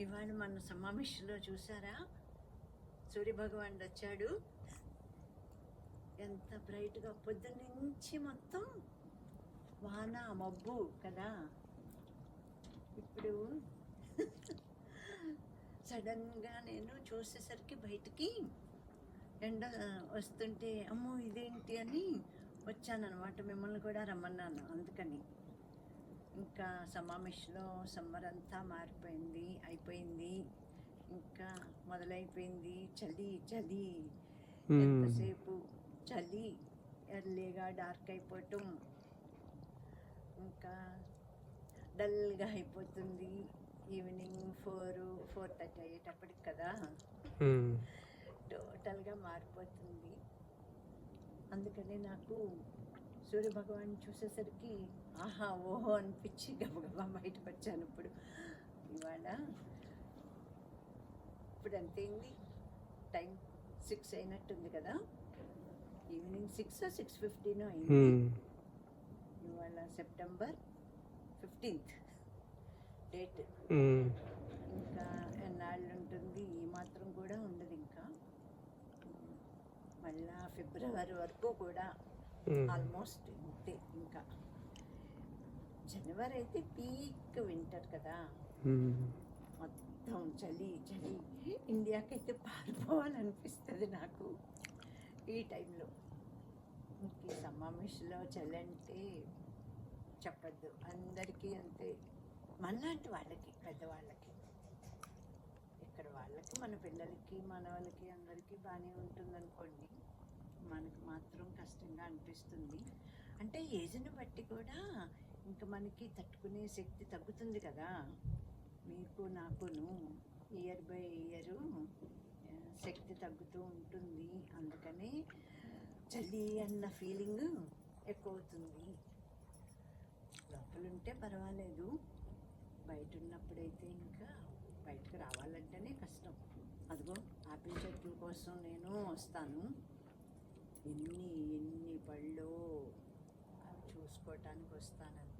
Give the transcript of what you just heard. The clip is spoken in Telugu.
ఇవాళ మన సమావేశంలో చూసారా? సూర్య భగవానుడు వచ్చాడు. ఎంత బ్రైట్గా పొద్దున్న నుంచి మొత్తం వాన మబ్బు కదా. ఇప్పుడు సడన్గా నేను చూసేసరికి బయటికి ఎండ వస్తుంటే అమ్మో ఇదేంటి అని వచ్చానన్నమాట. మిమ్మల్ని కూడా రమ్మన్నాను అందుకని. ఇంకా సమావేశంలో సమ్మర్ అంతా మారిపోయింది అయిపోయింది. ఇంకా మొదలైపోయింది. చలి చలి. ఎంతసేపు? చలి ఎర్లీగా డార్క్ అయిపోవటం. ఇంకా డల్గా అయిపోతుంది. ఈవినింగ్ ఫోర్ ఫోర్ థర్టీ అయ్యేటప్పటికి కదా? టోటల్గా మారిపోతుంది. అందుకని నాకు సూర్య భగవాన్ చూసేసరికి ఆహా ఓహో అనిపించి గబగబా బయటకు వచ్చాను ఇప్పుడు. ఇవాళ ఇప్పుడు ఎంతైంది టైం సిక్స్ అయినట్టుంది కదా. ఈవినింగ్ సిక్స్ సిక్స్ ఫిఫ్టీన్ అయింది. ఇవాళ సెప్టెంబర్ ఫిఫ్టీన్త్. డేట్. ఇంకా ఎన్నాళ్ళు ఉంటుంది ఈ మాత్రం కూడా ఉండదు ఇంకా. మళ్ళా ఫిబ్రవరి వరకు కూడా ఆల్మోస్ట్ ఇంతే ఇంకా. జనవరి అయితే పీక్ వింటర్ కదా. మొత్తం చలి చలి. ఇండియాకైతే పారిపోవాలనిపిస్తుంది నాకు ఈ టైంలో. ఈ సమావేశంలో చలి అంటే చెప్పద్దు. అందరికీ అంతే. మనలాంటి వాళ్ళకి పెద్దవాళ్ళకి. ఇక్కడ వాళ్ళకి మన పిల్లలకి మన వాళ్ళకి అందరికీ బాగానే ఉంటుంది అనుకోండి విధంగా అనిపిస్తుంది. అంటే ఏజ్ని బట్టి కూడా ఇంకా మనకి తట్టుకునే శక్తి తగ్గుతుంది కదా. మీకు నాకును ఇయర్ బై ఇయర్ శక్తి తగ్గుతూ ఉంటుంది. అందుకని చలి అన్న ఫీలింగ్ ఎక్కువ అవుతుంది లోపల ఉంటే పర్వాలేదు. బయట ఉన్నప్పుడైతే ఇంకా బయటకు రావాలంటేనే కష్టం. అదిగో ఆపిల్ చెట్ల కోసం నేను వస్తాను. చూసుకోవటానికి వస్తానని